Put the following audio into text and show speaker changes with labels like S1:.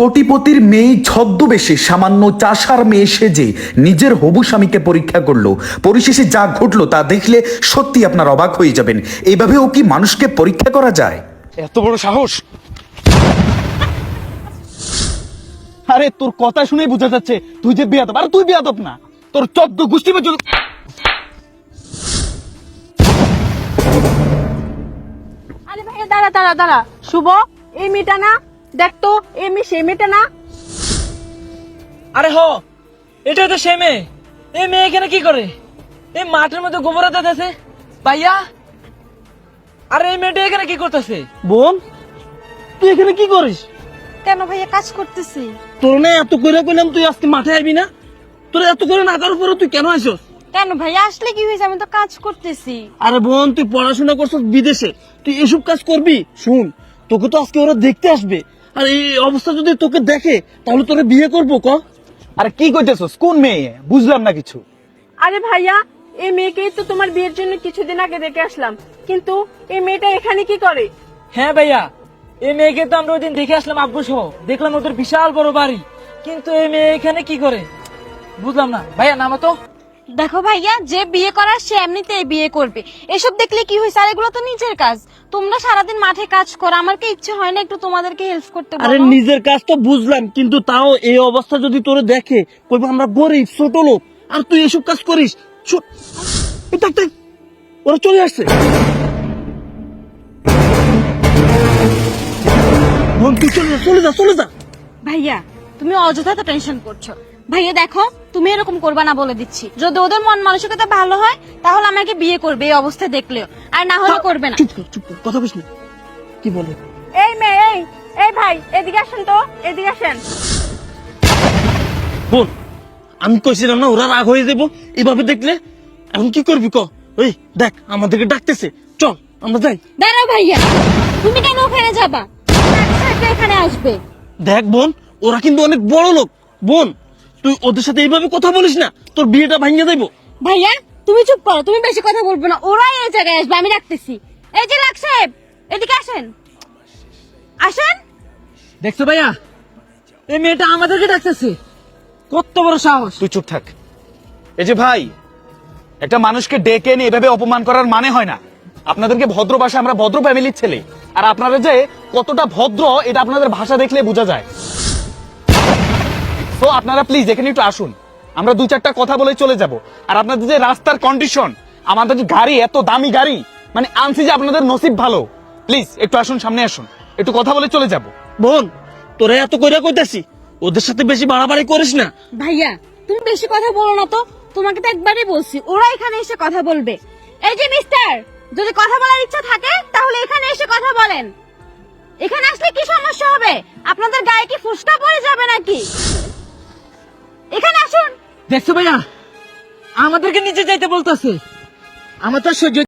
S1: কোটিপতির মেয়ে ছদ্মবেশে সামান্য চাষার মেয়ে সেজে নিজের হবু স্বামীকে পরীক্ষা করল। পরিশেষে যা ঘটলো তা দেখলে সত্যি আপনার অবাক হয়ে যাবেন। এইভাবেও কি মানুষকে পরীক্ষা করা যায়?
S2: এত বড় সাহস? আরে তোর কথা শুনেই বোঝা যাচ্ছে। তুই যে বিয়াদব আরে তুই বিয়াদব না। তোর চোদ্দ গোষ্ঠী পর্যন্ত
S3: আরে ভাইয়া দাঁড়া দাঁড়া দাঁড়া। শুভ এই মেয়েটা না দেখ তো মেয়ে মেয়েটা না।
S4: আরে হ এটা তো সে মেয়ে। এখানে কি করে? এই মাঠের মধ্যে গোবর আছে ভাইয়া আরে এই মেয়েটা এখানে কি করতেছে?
S2: বোন তুই এখানে কি করিস?
S3: কেন ভাইয়া কাজ করতেছি।
S2: তোর না এত করে কইলাম তুই আজকে মাঠে আইবি না? তোর এত করে না করার পরে তুই কেন আইসস
S3: কেন ভাইয়া আসলে কি হয়েছে? আমি তো কাজ করতেছি।
S2: আরে বোন তুই পড়াশোনা করছিস বিদেশে। তুই এসব কাজ করবি? শুন তোকে তো আজকে ওরা দেখতে আসবে। আর এই অবস্থা যদি তোকে দেখে তাহলে তোরা বিয়ে করব ক? আরে কি কইতেছস? কোন মেয়ে? বুঝলাম না কিছু।
S3: আরে ভাইয়া এই মেয়েকেই তো তোমার বিয়ের জন্য কিছুদিন আগে দেখে আসলাম। কিন্তু এই মেয়েটা এখানে কি করে?
S4: হ্যাঁ ভাইয়া এই মেয়েকে তো আমরা ওই দিন দেখে আসলাম আব্বু সহ দেখলাম ওদের বিশাল বড় বাড়ি। কিন্তু এই মেয়ে এখানে কি করে? বুঝলাম না। ভাইয়া নামা তো।
S5: দেখো ভাইয়া যে বিয়ে করার সে এমনিতেই বিয়ে করবে। এসব দেখলে কি হয়েছে? আর এগুলো তো নিজের কাজ। তোমরা সারাদিন মাঠে কাজ করো। আমার কি ইচ্ছে হয় না একটু তোমাদেরকে হেল্প করতে
S2: আরে
S5: বলো
S2: নিজের কাজ তো বুঝলাম কিন্তু তাও এই অবস্থা যদি তোরে দেখে কইবো আমরা গরিব ছোট লোক আর তুই এসব কাজ করিস। এই দেখ, ওরা চলে আসছে। বোন তুই চলে যা চলে যা চলে যা।
S5: ভাইয়া তুমি অযথা তো টেনশন করছ। ভাইয়া দেখো তুমি এরকম করবা না বলে দিচ্ছি। যদি ওদের মন মানসিকতা ভালো হয় তাহলে আমাকে বিয়ে করবে এই অবস্থা দেখলেও। আর না হলে করবে না।
S2: চুপ কর চুপ কর কথা বলিস না। কি বলে?
S3: এই মেয়ে এই এই ভাই এদিকে আসেন তো এদিকে আসেন।
S2: বোন আমি কইছিলাম না ওরা রাগ হয়ে যাব। এভাবে দেখলে এখন কি করবি ক ওই দেখ আমাদেরকে ডাকতেছে। চল আমরা যাই।
S5: দাঁড়াও ভাইয়া তুমি কেন ওখানে যাবা? এখানে আসবে?
S2: দেখ বোন ওরা কিন্তু অনেক বড় লোক। বোন তুই ওদের সাথে এইভাবে কথা বলিস না তোর বিয়েটা ভাঙিয়ে দেবো।
S5: ভাইয়া তুমি চুপ করো তুমি বেশি কথা বলবে না ওরাই এই জায়গায় আসবে আমি রাখতেছি এই যে লাখ সাহেব এদিকে আসেন। আসেন।
S4: দেখছ ভাইয়া এই মেয়েটা আমাদেরকে ডাকতেছে। কত বড় সাহস।
S6: তুই চুপ থাক। এই যে ভাই একটা মানুষকে ডেকে এনে এভাবে অপমান করার মানে হয় না। আপনাদেরকে ভদ্র ভাষা আমরা ভদ্র ফ্যামিলির ছেলে। আর আপনারা যে কতটা ভদ্র এটা আপনাদের ভাষা দেখলে বোঝা যায়। তো আপনারা প্লিজ এখানে একটু আসুন। আমরা দু চারটা কথা বলে চলে যাব। আর আপনাদের যে রাস্তার কন্ডিশন আমাদের যে গাড়ি এত দামি গাড়ি মানে আনছি যে আপনাদের নসিব ভালো। প্লিজ একটু আসুন সামনে আসুন। একটু কথা বলে চলে যাব।
S2: বোন তোরা এত কইরা কইতাছি ওদের সাথে বেশি বাড়াবাড়ি করিস না।
S5: ভাইয়া তুমি বেশি কথা বলো না তো। তোমাকে তো একবারই বলছি ওরা এখানে এসে কথা বলবে। এই যে মিস্টার যদি কথা বলার ইচ্ছা থাকে তাহলে এখানে এসে কথা বলেন। এখানে আসলে কি সমস্যা হবে? আপনাদের গায়ে কি ফুসকা পড়ে যাবে নাকি?
S4: দেখছ ভাইয়া? আমাদেরকে নিচে যাইতে বলতেছে। আমার তো সহ্য